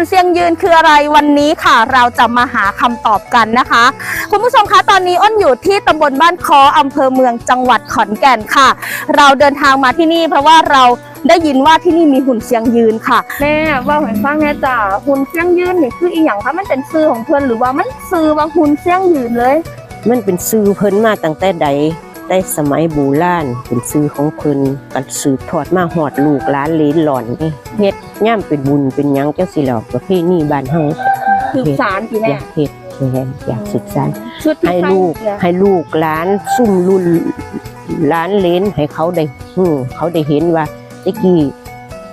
หุ่นเซียงยืนคืออะไรวันนี้ค่ะ เราจะมาหาคำตอบกันนะคะ คุณผู้ชมคะตอนนี้อ้นอยู่ที่ตำบลบ้านคออำเภอเมืองจังหวัดขอนแก่นค่ะ เราเดินทางมาที่นี่ เพราะว่าเราได้ยินว่าที่นี่มีหุ่นเซียงยืนค่ะแม่ว่าให้ฟังแม่จ๋าหุ่นเซียงยืนนี่คืออีหยังคะมันเป็นซื้อของเพื่อนหรือว่ามันซื้อว่าหุ่นเซียงยืนเลย มันเป็นซื้อเพิ่นมาตั้งแต่ใด ได้สมัยโบูราณเป็นซื้อของเพิ่นกันสืบทอดมาหอดลูกหลานเหลนหล่อนนี่เฮ็ดย่ามเป็นบุญเป็นหยังจังสิหรอกประเพณีบ้านเฮาคือสารกี่อแม่ยากเฮ็ดแม่นอยากศึกษาชุดที่ให้ใส่ลูกเนี่ยให้ลูกหลานซุ่มรุ่นหลานเหลนให้เขาได้ฮู้เขาได้เห็นว่าตะกี้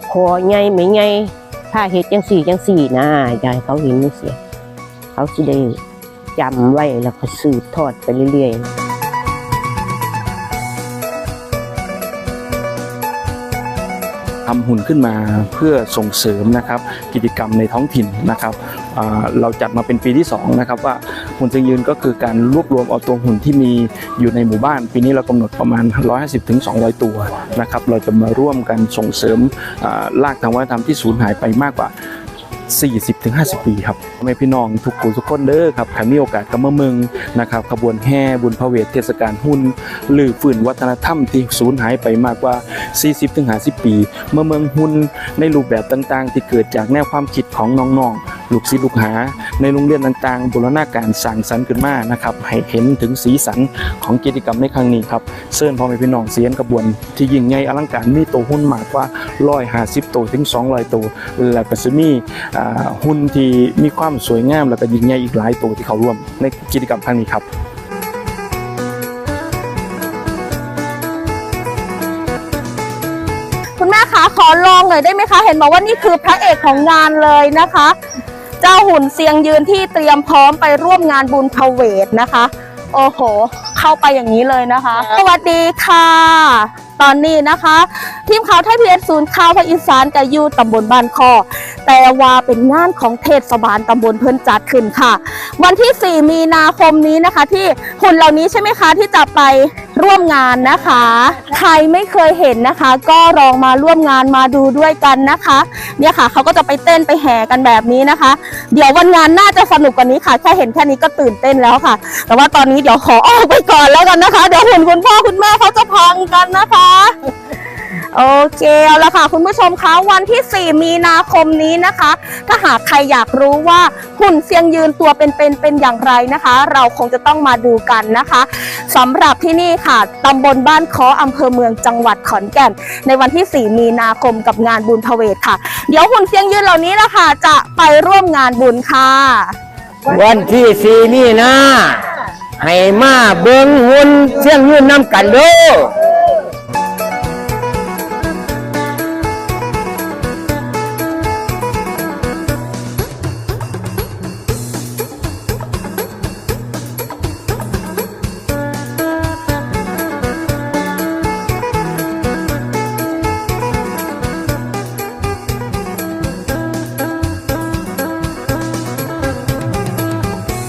พอใหญ่ไม่ใหญ่ถ้าเฮ็ดจังสี่จังสี่นะอยากให้เขาเห็นจังซี่เขาสิได้จำไว้แล้วก็สืบทอดไปเรื่อยๆ ทำหุ่นขึ้นมาเพื่อส่งเสริมนะครับกิจกรรมในท้องถิ่นนะครับเราจัดมาเป็นปีที่2นะครับว่าหุ่นเชิงยืนก็คือการรวบรวมเอาตัวหุ่นที่มีอยู่ในหมู่บ้าน ปีนี้เรากำหนดประมาณ 150ถึง200ตัวนะครับเราจะมาร่วมกันส่งเสริมลารากทางวัฒนธรรมที่สูญหายไปมากกว่า 40ถึง50 ปีครับแม่พี่น้องทุกคนทุกคนเด้อครับใครมีโอกาสก็มาเมืองนะครับขบวนแห่บุญพระเวทเทศกาลหุ่นหรือฝืนวัฒนธรรมที่สูญหายไปมากกว่า 40ถึง50 ปี เมื่อเมืองหุ่นในรูปแบบต่างๆ ที่เกิดจากแนวความคิดของน้องๆลูกศิษย์ลูกหา ในโรงเรียนต่างๆบูรณาการสร้างสรรค์ขึ้นมานะครับให้เห็นถึงสีสันของกิจกรรมในครั้งนี้ครับเชิญพ่อแม่พี่น้องเสียนกระบวน ที่ยิ่งใหญ่อลังการมีตัวหุ้นมากกว่า150ตัวถึง200ตัวแล้วก็จะมีหุ้นที่มีความสวยงาม แล้วก็ยิ่งใหญ่อีกหลายตัวที่เขาร่วมในกิจกรรมครั้งนี้ครับคุณแม่คะขอลองหน่อยได้ไหมคะ เห็นบอกว่านี่คือพระเอกของงานเลยนะคะ เจ้าหุ่นเซียงยืนที่เตรียมพร้อมไปร่วมงานบุญพเวทนะคะ โอ้โห เข้าไปอย่างนี้เลยนะคะ สวัสดีค่ะ ตอนนี้นะคะ ทีมข่าวไทยพีเอสศูนย์ข่าวภาคอีสานกับยูตำบลบ้านคอแต่ว่าเป็นงานของเทศบาลตำบลเพิ่นจัดขึ้นค่ะ วันที่ 4 มีนาคมนี้นะคะ ที่หุ่นเหล่านี้ใช่ไหมคะที่จะไป ร่วมงานนะคะ ใครไม่เคยเห็นนะคะ ก็ลองมาร่วมงานมาดูด้วยกันนะคะ เนี่ยค่ะเขาก็จะไปเต้นไปแห่กันแบบนี้นะคะ เดี๋ยววันงานน่าจะสนุกกว่านี้ค่ะ แค่เห็นแค่นี้ก็ตื่นเต้นแล้วค่ะ แต่ว่าตอนนี้เดี๋ยวขอออกไปก่อนแล้วกันนะคะ เดี๋ยวหุ่นคุณพ่อคุณแม่เขาจะพังกันนะคะ โอเคเอาละค่ะคุณผู้ชมคะวันที่ 4 มีนาคมนี้นะคะ ถ้าหากใครอยากรู้ว่าหุ่นเซียงยืนตัวเป็นๆเป็นอย่างไรนะคะ เราคงจะต้องมาดูกันนะคะสำหรับที่นี่ค่ะตำบลบ้านคออำเภอเมืองจังหวัดขอนแก่น ในวันที่ 4 มีนาคมกับงานบุญพเวทค่ะ เดี๋ยวหุ่นเซียงยืนเหล่านี้นะคะจะไปร่วมงานบุญค่ะ วันที่สี่นี่นะให้มาเบิ้งหุ่นเสียงยืนน้ำกันเด้อ